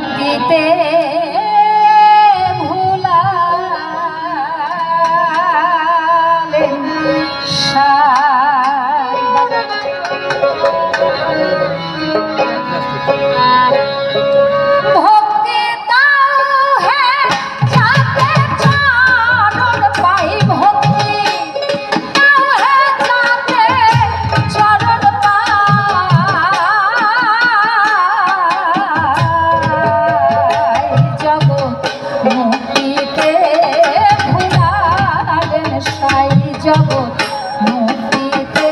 মুক্তিতে জগৎ